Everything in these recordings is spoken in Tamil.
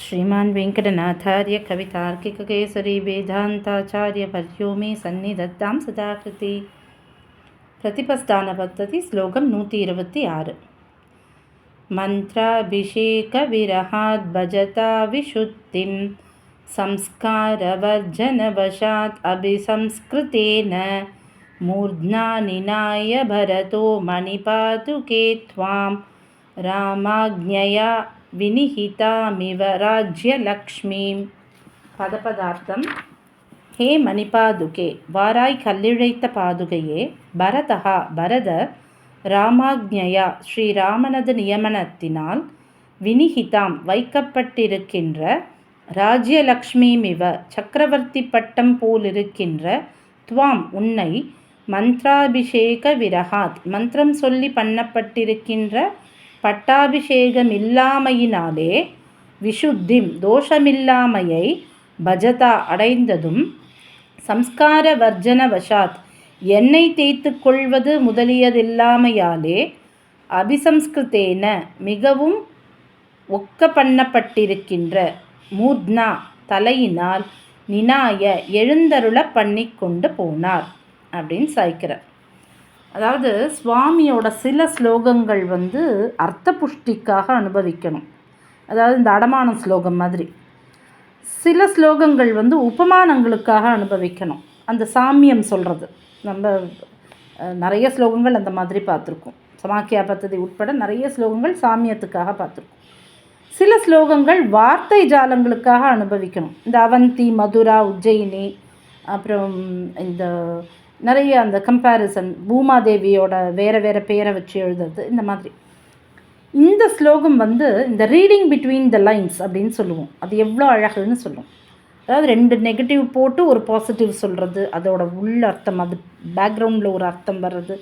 श्रीमान् वेङ्कटनाथार्य वेङ्कटनाथार्यकवितार्किककेसरीवेदान्ताचार्यभ्यो मे सन्निधत्तां सदाकृति। प्रतिपस्थानपद्धति श्लोकं नूति इरवति आर् विशुद्धिं संस्कारवर्जनवशात् अभिसंस्कृतेन मूर्ध्ना निनाय भरतो मणिपातुके त्वां रामाज्ञया வினிஹிதாமிவ ராஜ்யலக்ஷ்மீம். பதபதார்த்தம். ஹே மணிபாதுகே வாராய் கல்லிழைத்த பாதுகையே பரதஹா பரத ராமாக்ஞயா ஸ்ரீராமனது நியமனத்தினால் வினிஹிதாம் வைக்கப்பட்டிருக்கின்ற ராஜ்யலக்ஷ்மிமிவ சக்கரவர்த்தி பட்டம் போலிருக்கின்ற துவாம் உன்னை மந்த்ராபிஷேக விரகாத் மந்திரம் சொல்லி பண்ணப்பட்டிருக்கின்ற பட்டாபிஷேகமில்லாமையினாலே விஷுத்திம் தோஷமில்லாமையை பஜதா அடைந்ததும் சம்ஸ்கார வர்ஜன வசாத் எண்ணெய் தேய்த்து கொள்வது முதலியதில்லாமையாலே அபிசம்ஸ்கிருத்தேன மிகவும் ஒக்க பண்ணப்பட்டிருக்கின்ற மூர்த்னா தலையினால் நினாய எழுந்தருள பண்ணி கொண்டு போனார் அப்படின்னு சாய்க்கிறார். அதாவது சுவாமியோட சில ஸ்லோகங்கள் வந்து அர்த்த புஷ்டிக்காக அனுபவிக்கணும். அதாவது இந்த அடமானம் ஸ்லோகம் மாதிரி. சில ஸ்லோகங்கள் வந்து உபமானங்களுக்காக அனுபவிக்கணும். அந்த சாமியம் சொல்கிறது நம்ம நிறைய ஸ்லோகங்கள் அந்த மாதிரி பார்த்துருக்கோம். சமாக்கியா பத்ததி உட்பட நிறைய ஸ்லோகங்கள் சாமியத்துக்காக பார்த்துருக்கோம். சில ஸ்லோகங்கள் வார்த்தை ஜாலங்களுக்காக அனுபவிக்கணும். இந்த அவந்தி மதுரா உஜ்ஜயினி அப்புறம் இந்த நிறைய அந்த கம்பேரிசன் பூமாதேவியோட வேறு வேறு பேரை வச்சு எழுதுறது இந்த மாதிரி. இந்த ஸ்லோகம் வந்து இந்த ரீடிங் பிட்வீன் த லைன்ஸ் அப்படின்னு சொல்லுவோம். அது எவ்வளோ அழகுன்னு சொல்லுவோம். அதாவது ரெண்டு நெகட்டிவ் போட்டு ஒரு பாசிட்டிவ் சொல்கிறது அதோட உள்ள அர்த்தம் அது பேக்ரவுண்டில் ஒரு அர்த்தம் வர்றது.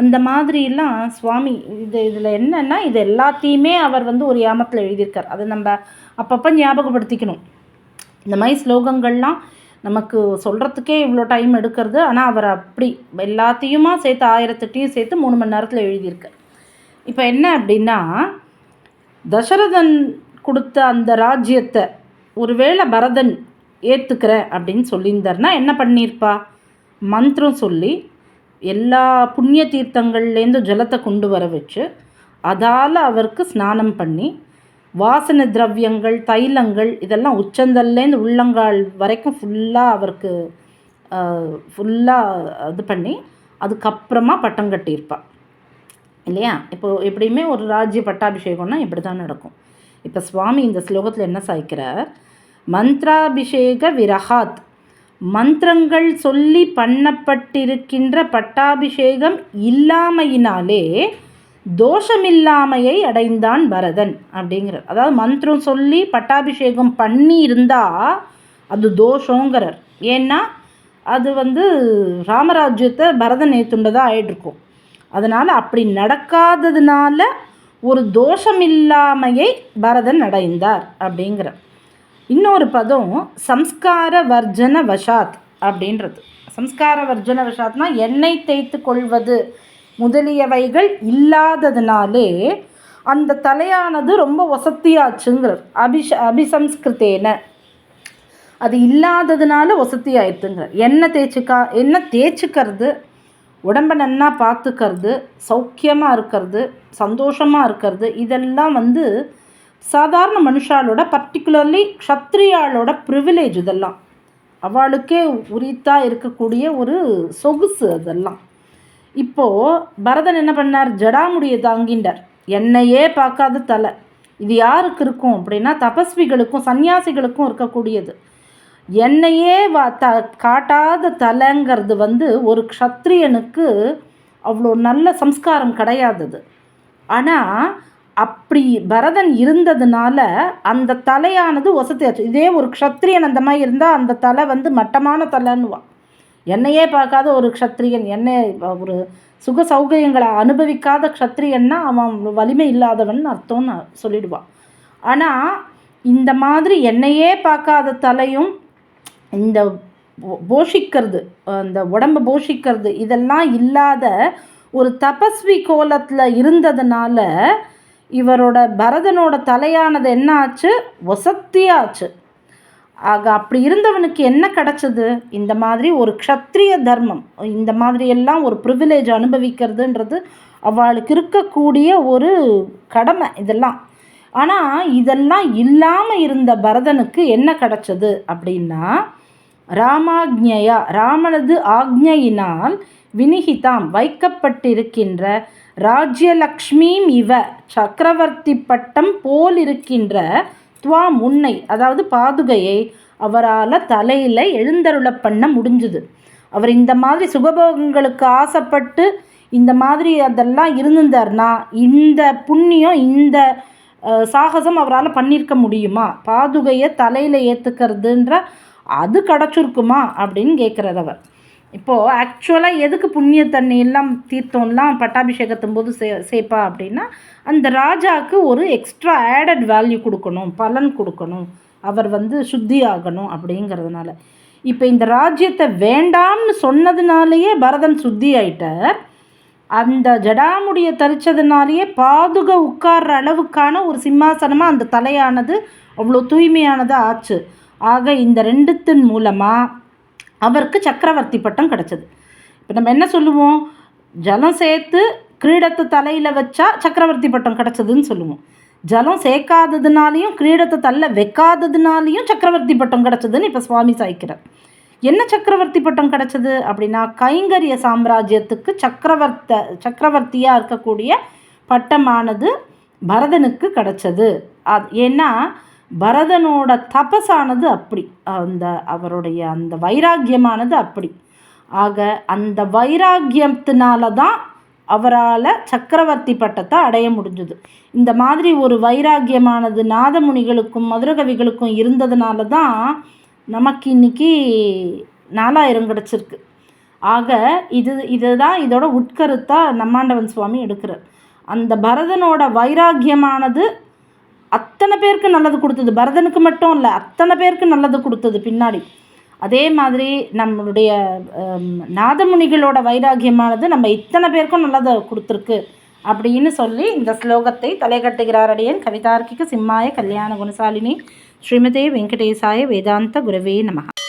அந்த மாதிரிலாம் சுவாமி இது இதில் என்னென்னா இது எல்லாத்தையுமே அவர் வந்து ஒரு யாமத்தில் எழுதியிருக்கார். அதை நம்ம அப்பப்போ ஞாபகப்படுத்திக்கணும். இந்த மாதிரி ஸ்லோகங்கள்லாம் நமக்கு சொல்கிறதுக்கே இவ்வளோ டைம் எடுக்கிறது. ஆனால் அவர் அப்படி எல்லாத்தையுமா சேர்த்து ஆயிரத்தெட்டையும் சேர்த்து மூணு மணி நேரத்தில் எழுதியிருக்கார் இப்போ என்ன அப்படின்னா தசரதன் கொடுத்த அந்த ராஜ்யத்தை ஒருவேளை பரதன் ஏற்றுக்கிறேன் அப்படின்னு சொல்லியிருந்தார்னா என்ன பண்ணியிருப்பா? மந்திரம் சொல்லி எல்லா புண்ணிய தீர்த்தங்கள்லேருந்து ஜலத்தை கொண்டு வர வச்சு அதால் அவருக்கு ஸ்நானம் பண்ணி வாசனை திரவியங்கள் தைலங்கள் இதெல்லாம் உச்சந்தல்லேருந்து உள்ளங்கால் வரைக்கும் ஃபுல்லாக அவருக்கு ஃபுல்லாக இது பண்ணி அதுக்கப்புறமா பட்டம் கட்டியிருப்பாள் இல்லையா? இப்போது எப்படியுமே ஒரு ராஜ்ய பட்டாபிஷேகம்னா இப்படி தான் நடக்கும். இப்போ சுவாமி இந்த ஸ்லோகத்தில் என்ன சாய்க்கிறார்? மந்த்ராபிஷேக விரகாத் மந்திரங்கள் சொல்லி பண்ணப்பட்டிருக்கின்ற பட்டாபிஷேகம் இல்லாமையினாலே தோஷமில்லாமையை அடைந்தான் பரதன் அப்படிங்கிறார். அதாவது மந்திரம் சொல்லி பட்டாபிஷேகம் பண்ணி இருந்தால் அது தோஷங்கிறார். ஏன்னா அது வந்து ராமராஜ்யத்தை பரதன் ஏற்றுண்டதாக ஆயிட்ருக்கும் அதனால் அப்படி நடக்காததுனால ஒரு தோஷமில்லாமையை பரதன் அடைந்தார் அப்படிங்கிற இன்னொரு பதம் சம்ஸ்கார வர்ஜன வஷாத் அப்படின்றது. சம்ஸ்கார வர்ஜன வஷாத்னா எண்ணெய் தேய்த்து கொள்வது முதலியவைகள் இல்லாததுனாலே அந்த தலையானது ரொம்ப வசத்தியாச்சுங்கிறார். அபிஷ அபிசம்ஸ்கிருத்தேன. அது இல்லாததுனால வசதி ஆயிடுத்துங்கிறார் எண்ணெய் தேய்ச்சிக்கா எண்ணெய் தேய்ச்சிக்கிறது? உடம்பை நன்னா பார்த்துக்கிறது சௌக்கியமாக இருக்கிறது சந்தோஷமாக இருக்கிறது இதெல்லாம் வந்து சாதாரண மனுஷாலோட பர்டிகுலர்லி க்ஷத்ரியாளோட ப்ரிவிலேஜ் இதெல்லாம். அவளுக்கே உரித்தாக இருக்கக்கூடிய ஒரு சொகுசு அதெல்லாம். இப்போது பரதன் என்ன பண்ணார்? ஜடாமுடியை தாங்கின்றார். என்னையே பார்க்காத தலை. இது யாருக்கு இருக்கும் அப்படின்னா தபஸ்விகளுக்கும் சன்னியாசிகளுக்கும் இருக்கக்கூடியது. என்னையே வா த காட்டாத தலைங்கிறது வந்து ஒரு க்ஷத்ரியனுக்கு அவ்வளோ நல்ல சம்ஸ்காரம் கிடையாதது. ஆனால் அப்படி பரதன் இருந்ததுனால அந்த தலையானது வசதியாச்சு. இதே ஒரு க்ஷத்ரியன் அந்த மாதிரி இருந்தால் அந்த தலை வந்து மட்டமான தலைன்னுவான் என்னையே பார்க்காத ஒரு க்ஷத்ரியன் என்னை ஒரு சுக சௌகரியங்களை அனுபவிக்காத க்ஷத்ரியன்னா அவன் வலிமை இல்லாதவன் அர்த்தம்னு சொல்லிடுவான் ஆனால் இந்த மாதிரி என்னையே பார்க்காத தலையும் இந்த போஷிக்கிறது அந்த உடம்பை போஷிக்கிறது இதெல்லாம் இல்லாத ஒரு தபஸ்வி கோலத்தில் இருந்ததுனால இவரோட பரதனோட தலையானது என்ன ஆச்சு? ஒசத்தியாச்சு ஆக அப்படி இருந்தவனுக்கு என்ன கிடச்சது? இந்த மாதிரி ஒரு க்ஷத்ரிய தர்மம் இந்த மாதிரி எல்லாம் ஒரு ப்ரிவிலேஜ் அனுபவிக்கிறதுன்றது அவளுக்கு இருக்கக்கூடிய ஒரு கடமை இதெல்லாம். ஆனால் இதெல்லாம் இல்லாமல் இருந்த பரதனுக்கு என்ன கிடச்சது அப்படின்னா ராமாக்ஞையா ராமனது ஆக்ஞையினால் வினிகிதாம் வைக்கப்பட்டிருக்கின்ற ராஜ்யலக்ஷ்மியும் இவ சக்கரவர்த்தி பட்டம் போல் இருக்கின்ற துவா முன்னை அதாவது பாதுகையை அவரால் தலையில் எழுந்தருள பண்ண முடிஞ்சுது. அவர் இந்த மாதிரி சுகபோகங்களுக்கு ஆசைப்பட்டு இந்த மாதிரி அதெல்லாம் இருந்திருந்தார்னா இந்த புண்ணியம் இந்த சாகசம் அவரால் பண்ணியிருக்க முடியுமா? பாதுகையை தலையில் ஏற்றுக்கிறதுன்ற அது கிடச்சிருக்குமா? அப்படின்னு கேட்குறார் அவர். இப்போது ஆக்சுவலாக எதுக்கு புண்ணிய தண்ணி எல்லாம் தீர்த்தம்லாம் பட்டாபிஷேகத்தும் போது சே சேர்ப்பா அப்படின்னா அந்த ராஜாவுக்கு ஒரு எக்ஸ்ட்ரா ஆடட் வேல்யூ கொடுக்கணும் பலன் கொடுக்கணும். அவர் வந்து சுத்தி ஆகணும் அப்படிங்கிறதுனால. இப்போ இந்த ராஜ்யத்தை வேண்டாம்னு சொன்னதுனாலேயே பரதன் சுத்தி ஆயிட்டார் அந்த ஜடாமுடியை தரித்ததுனாலேயே பாதுக உட்கார்ற அளவுக்கான ஒரு சிம்மாசனமாக அந்த தலையானது அவ்வளோ தூய்மையானதாக ஆச்சு. ஆக இந்த ரெண்டுத்தின் மூலமாக அவருக்கு சக்கரவர்த்தி பட்டம் கிடச்சிது. இப்போ நம்ம என்ன சொல்லுவோம்? ஜலம் சேர்த்து கிரீடத்தை தலையில் வச்சா சக்கரவர்த்தி பட்டம் கிடச்சதுன்னு சொல்லுவோம். ஜலம் சேர்க்காததுனாலையும் கிரீடத்தை தள்ள வைக்காததுனாலையும் சக்கரவர்த்தி பட்டம் கிடச்சதுன்னு இப்போ சுவாமி சாய்க்கிறார். என்ன சக்கரவர்த்தி பட்டம் கிடச்சது அப்படின்னா கைங்கரிய சாம்ராஜ்யத்துக்கு சக்கரவர்த்த சக்கரவர்த்தியாக இருக்கக்கூடிய பட்டமானது பரதனுக்கு கிடச்சது. அது ஏன்னா பரதனோட தபஸானது அப்படி. அந்த அவருடைய அந்த வைராக்கியமானது அப்படி. ஆக அந்த வைராக்கியத்தினால தான் அவரால் சக்கரவர்த்தி பட்டத்தை அடைய முடிஞ்சது. இந்த மாதிரி ஒரு வைராக்கியமானது நாதமுனிகளுக்கும் மதுரகவிகளுக்கும் இருந்ததுனால தான் நமக்கு இன்றைக்கி நாலாயிரம் கிடச்சிருக்கு. ஆக இது இதுதான் இதோட உட்கருத்தாக நம்மாண்டவன் சுவாமி எடுக்கிறார். அந்த பரதனோட வைராக்கியமானது அத்தனை பேருக்கு நல்லது கொடுத்தது. பரதனுக்கு மட்டும் இல்லை அத்தனை பேருக்கு நல்லது கொடுத்தது பின்னாடி. அதே மாதிரி நம்மளுடைய நாதமுனிகளோட வைராகியமானது நம்ம இத்தனை பேருக்கும் நல்லதை கொடுத்துருக்கு அப்படின்னு சொல்லி இந்த ஸ்லோகத்தை தலை கட்டுகிறார் அடியன் கவிதார்க்கிக சிம்மாய கல்யாண குணசாலினி ஸ்ரீமதே வெங்கடேசாய வேதாந்த குரவே நமகா